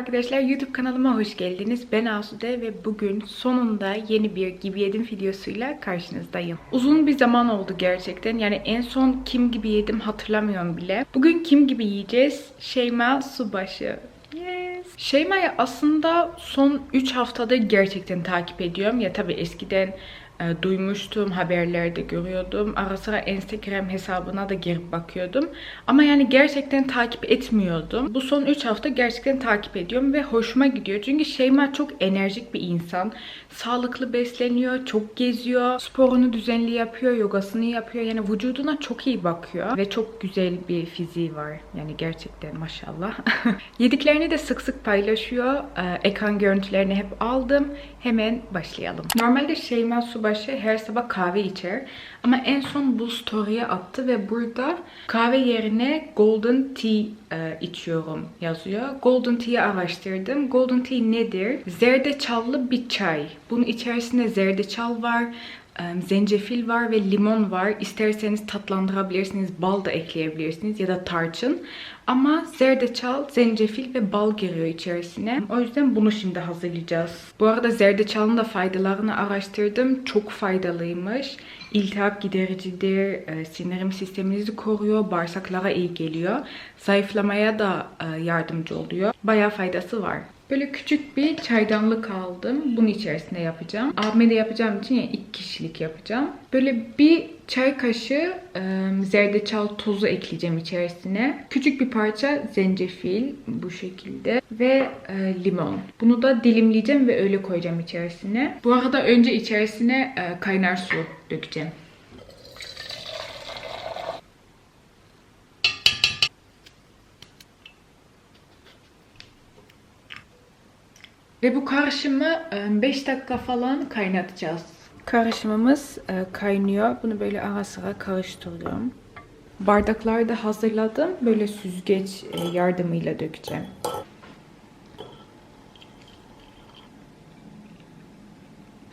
arkadaşlar YouTube kanalıma hoş geldiniz. Ben Asude ve bugün sonunda yeni bir gibi yedim videosuyla karşınızdayım. Uzun bir zaman oldu gerçekten. Yani en son kim gibi yedim hatırlamıyorum bile. Bugün kim gibi yiyeceğiz? Şeyma Subaşı. Yes. Şeyma'yı aslında son 3 haftada gerçekten takip ediyorum. Ya tabii eskiden e, duymuştum, haberlerde görüyordum. Ara sıra Instagram hesabına da girip bakıyordum. Ama yani gerçekten takip etmiyordum. Bu son 3 hafta gerçekten takip ediyorum ve hoşuma gidiyor. Çünkü Şeyma çok enerjik bir insan. Sağlıklı besleniyor, çok geziyor, sporunu düzenli yapıyor, yogasını yapıyor. Yani vücuduna çok iyi bakıyor ve çok güzel bir fiziği var. Yani gerçekten maşallah. Yediklerini de sık sık paylaşıyor. Ee, ekran görüntülerini hep aldım. Hemen başlayalım. Normalde Şeyma Subaşı her sabah kahve içer. Ama en son bu story'e attı ve burada kahve yerine golden tea e, içiyorum yazıyor. Golden tea'yi araştırdım. Golden tea nedir? Zerdeçallı bir çay. Bunun içerisinde zerdeçal var, zencefil var ve limon var. İsterseniz tatlandırabilirsiniz, bal da ekleyebilirsiniz ya da tarçın. Ama zerdeçal, zencefil ve bal giriyor içerisine. O yüzden bunu şimdi hazırlayacağız. Bu arada zerdeçalın da faydalarını araştırdım. Çok faydalıymış. İltihap gidericidir, sindirim sisteminizi koruyor, bağırsaklara iyi geliyor. Zayıflamaya da yardımcı oluyor. Bayağı faydası var. Böyle küçük bir çaydanlık aldım. Bunun içerisinde yapacağım. Abime de yapacağım için yani iki kişilik yapacağım. Böyle bir çay kaşığı e, zerdeçal tozu ekleyeceğim içerisine. Küçük bir parça zencefil bu şekilde ve e, limon. Bunu da dilimleyeceğim ve öyle koyacağım içerisine. Bu arada önce içerisine e, kaynar su dökeceğim. Ve bu karışımı 5 dakika falan kaynatacağız. Karışımımız e, kaynıyor. Bunu böyle ara sıra karıştırıyorum. Bardakları da hazırladım. Böyle süzgeç e, yardımıyla dökeceğim.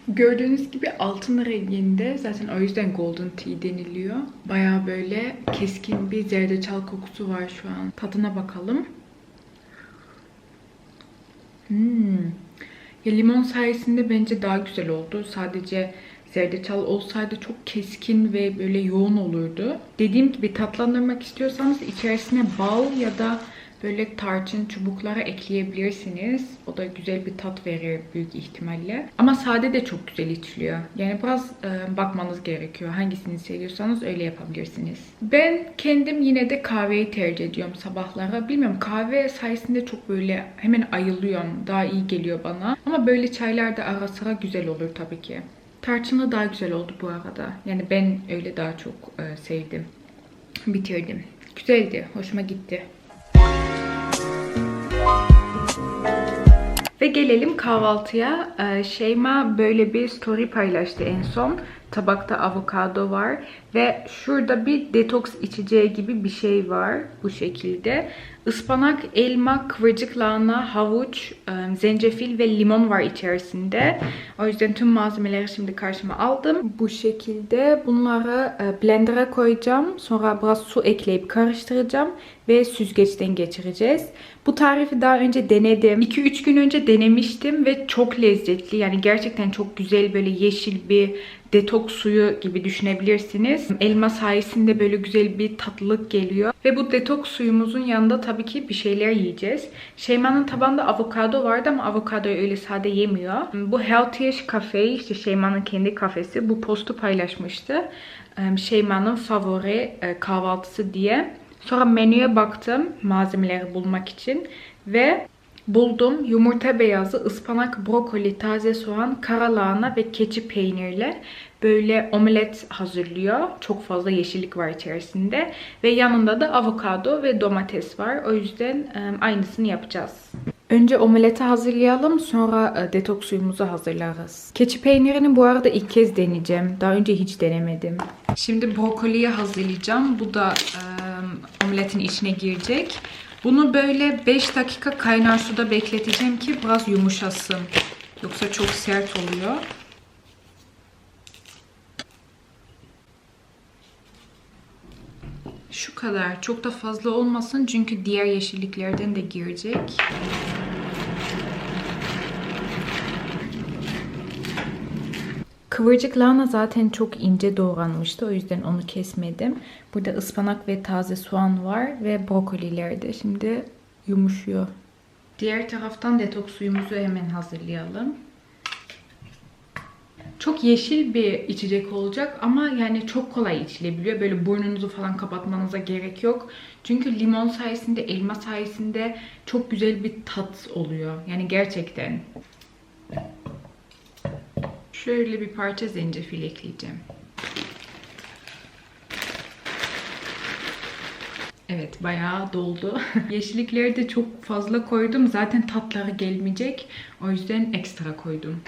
Gördüğünüz gibi altın renginde zaten o yüzden golden tea deniliyor. Baya böyle keskin bir zerdeçal kokusu var şu an. Tadına bakalım. Hmm. Ya limon sayesinde bence daha güzel oldu. Sadece zerdeçal olsaydı çok keskin ve böyle yoğun olurdu. Dediğim gibi tatlandırmak istiyorsanız içerisine bal ya da böyle tarçın çubukları ekleyebilirsiniz. O da güzel bir tat verir büyük ihtimalle. Ama sade de çok güzel içiliyor. Yani biraz e, bakmanız gerekiyor. Hangisini seviyorsanız öyle yapabilirsiniz. Ben kendim yine de kahveyi tercih ediyorum sabahlara. Bilmiyorum kahve sayesinde çok böyle hemen ayılıyorum. Daha iyi geliyor bana. Ama böyle çaylar da ara sıra güzel olur tabii ki. Tarçınlı daha güzel oldu bu arada. Yani ben öyle daha çok e, sevdim. Bitirdim. Güzeldi. Hoşuma gitti. Ve gelelim kahvaltıya. Ee, Şeyma böyle bir story paylaştı en son. Tabakta avokado var ve şurada bir detoks içeceği gibi bir şey var bu şekilde. Ispanak, elma, kıvırcık lahana, havuç, e, zencefil ve limon var içerisinde. O yüzden tüm malzemeleri şimdi karşıma aldım. Bu şekilde bunları e, blender'a koyacağım. Sonra biraz su ekleyip karıştıracağım ve süzgeçten geçireceğiz. Bu tarifi daha önce denedim. 2-3 gün önce denemiştim ve çok lezzetli. Yani gerçekten çok güzel böyle yeşil bir detoks suyu gibi düşünebilirsiniz. Elma sayesinde böyle güzel bir tatlılık geliyor. Ve bu detoks suyumuzun yanında tabii ki bir şeyler yiyeceğiz. Şeyma'nın tabanda avokado vardı ama avokadoyu öyle sade yemiyor. Bu Healthyish Cafe işte Şeyma'nın kendi kafesi. Bu postu paylaşmıştı. Şeyma'nın favori e, kahvaltısı diye. Sonra menüye baktım malzemeleri bulmak için ve buldum. Yumurta beyazı, ıspanak, brokoli, taze soğan, kara lahana ve keçi peynirle böyle omelet hazırlıyor. Çok fazla yeşillik var içerisinde. Ve yanında da avokado ve domates var. O yüzden aynısını yapacağız. Önce omeleti hazırlayalım sonra detoks suyumuzu hazırlarız. Keçi peynirini bu arada ilk kez deneyeceğim. Daha önce hiç denemedim. Şimdi brokoliyi hazırlayacağım. Bu da omletin içine girecek. Bunu böyle 5 dakika kaynar suda bekleteceğim ki biraz yumuşasın. Yoksa çok sert oluyor. Şu kadar. Çok da fazla olmasın çünkü diğer yeşilliklerden de girecek. Kıvırcık lahana zaten çok ince doğranmıştı. O yüzden onu kesmedim. Burada ıspanak ve taze soğan var ve brokoliler de şimdi yumuşuyor. Diğer taraftan detoks suyumuzu hemen hazırlayalım. Çok yeşil bir içecek olacak ama yani çok kolay içilebiliyor. Böyle burnunuzu falan kapatmanıza gerek yok. Çünkü limon sayesinde, elma sayesinde çok güzel bir tat oluyor. Yani gerçekten. Şöyle bir parça zencefil ekleyeceğim. Evet bayağı doldu. Yeşillikleri de çok fazla koydum. Zaten tatları gelmeyecek. O yüzden ekstra koydum.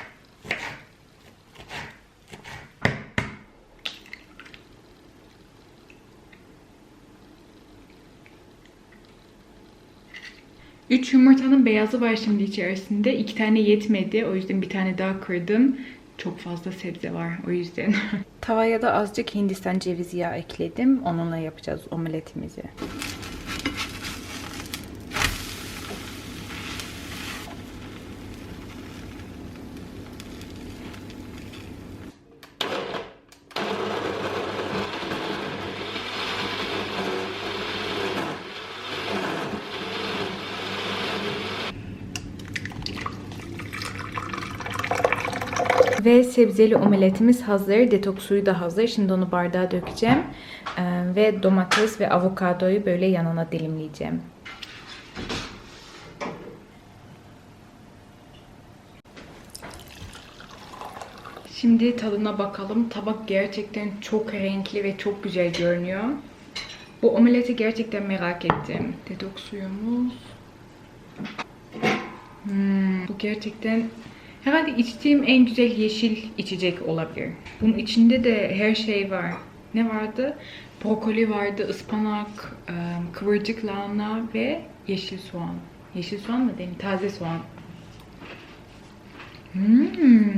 Üç yumurtanın beyazı var şimdi içerisinde. İki tane yetmedi. O yüzden bir tane daha kırdım. Çok fazla sebze var o yüzden. Tavaya da azıcık Hindistan cevizi yağı ekledim. Onunla yapacağız omletimizi. Ve sebzeli omeletimiz hazır. Detoks suyu da hazır. Şimdi onu bardağa dökeceğim. Ee, ve domates ve avokadoyu böyle yanına dilimleyeceğim. Şimdi tadına bakalım. Tabak gerçekten çok renkli ve çok güzel görünüyor. Bu omeleti gerçekten merak ettim. Detoks suyumuz. Hmm, bu gerçekten herhalde içtiğim en güzel yeşil içecek olabilir. Bunun içinde de her şey var. Ne vardı? Brokoli vardı, ıspanak, kıvırcık lahana ve yeşil soğan. Yeşil soğan mı diyeyim? Taze soğan. Hmm.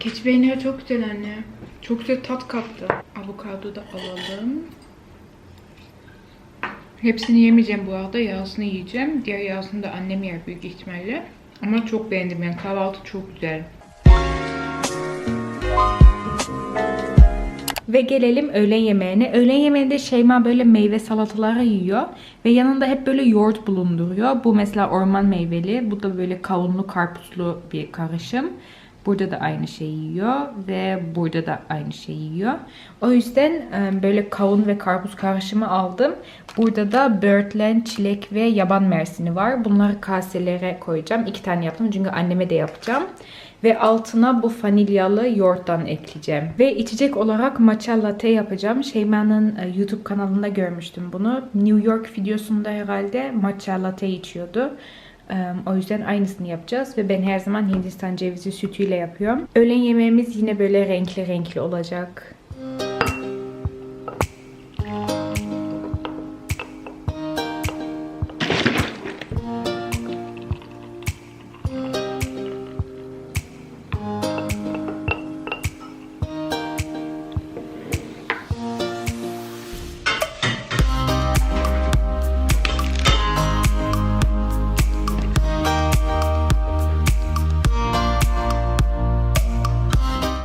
Keçi peyniri çok güzel anne. Çok güzel tat kattı. Avokado da alalım. Hepsini yemeyeceğim bu arada. Yağsını yiyeceğim. Diğer yağsını da annem yer büyük ihtimalle. Ama çok beğendim yani kahvaltı çok güzel. Ve gelelim öğlen yemeğine. Öğlen yemeğinde Şeyma böyle meyve salataları yiyor. Ve yanında hep böyle yoğurt bulunduruyor. Bu mesela orman meyveli. Bu da böyle kavunlu karpuzlu bir karışım. Burada da aynı şeyi yiyor ve burada da aynı şeyi yiyor. O yüzden e, böyle kavun ve karpuz karışımı aldım. Burada da böğürtlen, çilek ve yaban mersini var. Bunları kaselere koyacağım. İki tane yaptım çünkü anneme de yapacağım. Ve altına bu vanilyalı yoğurttan ekleyeceğim. Ve içecek olarak matcha latte yapacağım. Şeyma'nın e, YouTube kanalında görmüştüm bunu. New York videosunda herhalde matcha latte içiyordu. O yüzden aynısını yapacağız ve ben her zaman Hindistan cevizi sütüyle yapıyorum. Öğlen yemeğimiz yine böyle renkli renkli olacak.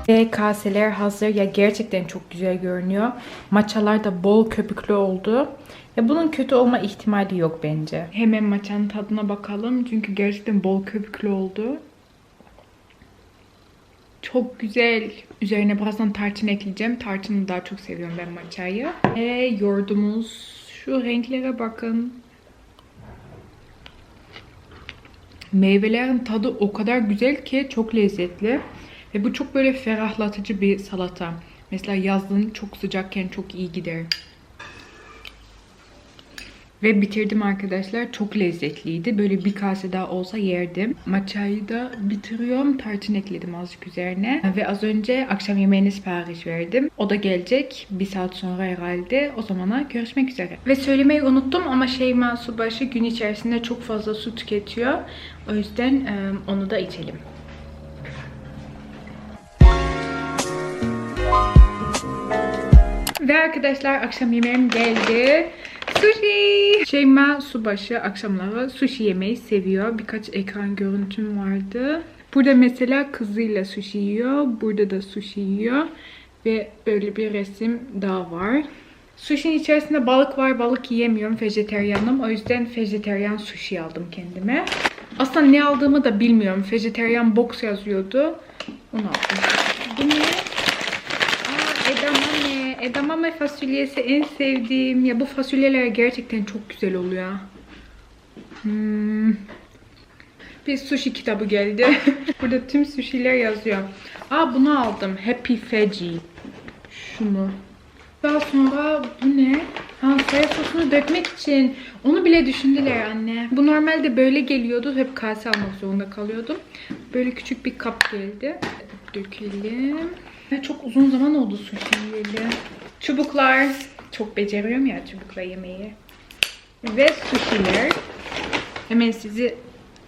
Ve kaseler hazır. Ya gerçekten çok güzel görünüyor. Maçalar da bol köpüklü oldu. Ya bunun kötü olma ihtimali yok bence. Hemen maçanın tadına bakalım. Çünkü gerçekten bol köpüklü oldu. Çok güzel. Üzerine birazdan tarçın ekleyeceğim. Tarçını daha çok seviyorum ben maçayı. Ve yoğurdumuz. Şu renklere bakın. Meyvelerin tadı o kadar güzel ki çok lezzetli. Ve bu çok böyle ferahlatıcı bir salata. Mesela yazın çok sıcakken çok iyi gider. Ve bitirdim arkadaşlar. Çok lezzetliydi. Böyle bir kase daha olsa yerdim. Matcha'yı da bitiriyorum. Tarçın ekledim azıcık üzerine. Ve az önce akşam yemeğine sipariş verdim. O da gelecek. Bir saat sonra herhalde. O zamana görüşmek üzere. Ve söylemeyi unuttum ama Şeyma Subaşı gün içerisinde çok fazla su tüketiyor. O yüzden onu da içelim. Ve arkadaşlar akşam yemeğim geldi. Sushi. Şeyma Subaşı akşamları sushi yemeyi seviyor. Birkaç ekran görüntüm vardı. Burada mesela kızıyla sushi yiyor. Burada da sushi yiyor. Ve böyle bir resim daha var. Sushi'nin içerisinde balık var. Balık yiyemiyorum. Vejeteryanım. O yüzden vejeteryan sushi aldım kendime. Aslında ne aldığımı da bilmiyorum. Vejeteryan box yazıyordu. Onu aldım. Bu ne? Aa, edamame. Edamame fasulyesi en sevdiğim. Ya bu fasulyeler gerçekten çok güzel oluyor. Hmm. Bir sushi kitabı geldi. Burada tüm sushi'ler yazıyor. Aa bunu aldım. Happy Veggie. Şunu. Daha sonra bu ne? Ha soya sosunu dökmek için. Onu bile düşündüler anne. Bu normalde böyle geliyordu. Hep kase almak zorunda kalıyordum. Böyle küçük bir kap geldi. Dökelim. Ya çok uzun zaman oldu sushi yiyeli. Çubuklar. Çok beceriyorum ya çubukla yemeği. Ve sushi'ler. Hemen sizi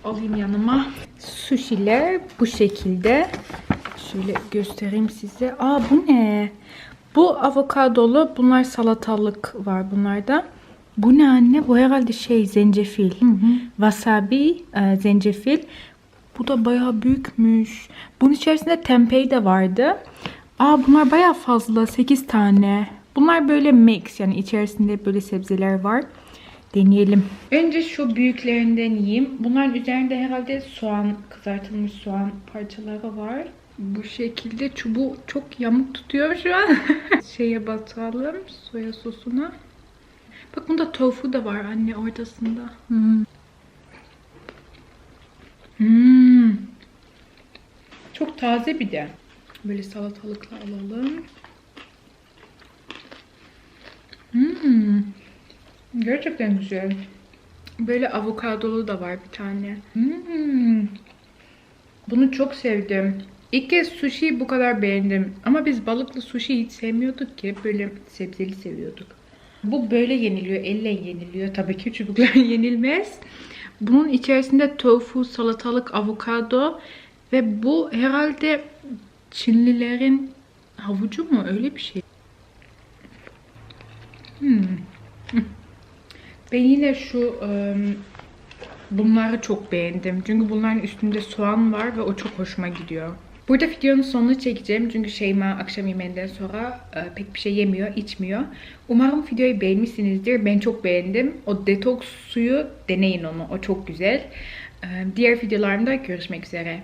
alayım yanıma. Sushi'ler bu şekilde. Şöyle göstereyim size. Aa bu ne? Bu avokadolu. Bunlar salatalık var bunlarda. Bu ne anne? Bu herhalde şey zencefil. Wasabi, e, zencefil. Bu da bayağı büyükmüş. Bunun içerisinde tempeh de vardı. Aa bunlar bayağı fazla. 8 tane. Bunlar böyle mix yani içerisinde böyle sebzeler var. Deneyelim. Önce şu büyüklerinden yiyeyim. Bunların üzerinde herhalde soğan, kızartılmış soğan parçaları var. Bu şekilde çubuğu çok yamuk tutuyor şu an. Şeye batalım soya sosuna. Bak bunda tofu da var anne ortasında. Hmm. Hmm. Taze bir de. Böyle salatalıkla alalım. Hmm. Gerçekten güzel. Böyle avokadolu da var bir tane. Hmm. Bunu çok sevdim. İlk kez sushi bu kadar beğendim. Ama biz balıklı sushi hiç sevmiyorduk ki. Böyle sebzeli seviyorduk. Bu böyle yeniliyor. Elle yeniliyor. Tabii ki çubukla yenilmez. Bunun içerisinde tofu, salatalık, avokado ve bu herhalde Çinlilerin havucu mu? Öyle bir şey. Hmm. Ben yine şu ım, bunları çok beğendim. Çünkü bunların üstünde soğan var ve o çok hoşuma gidiyor. Burada videonun sonunu çekeceğim. Çünkü Şeyma akşam yemeğinden sonra e, pek bir şey yemiyor, içmiyor. Umarım videoyu beğenmişsinizdir. Ben çok beğendim. O detoks suyu deneyin onu. O çok güzel. Diğer videolarımda görüşmek üzere.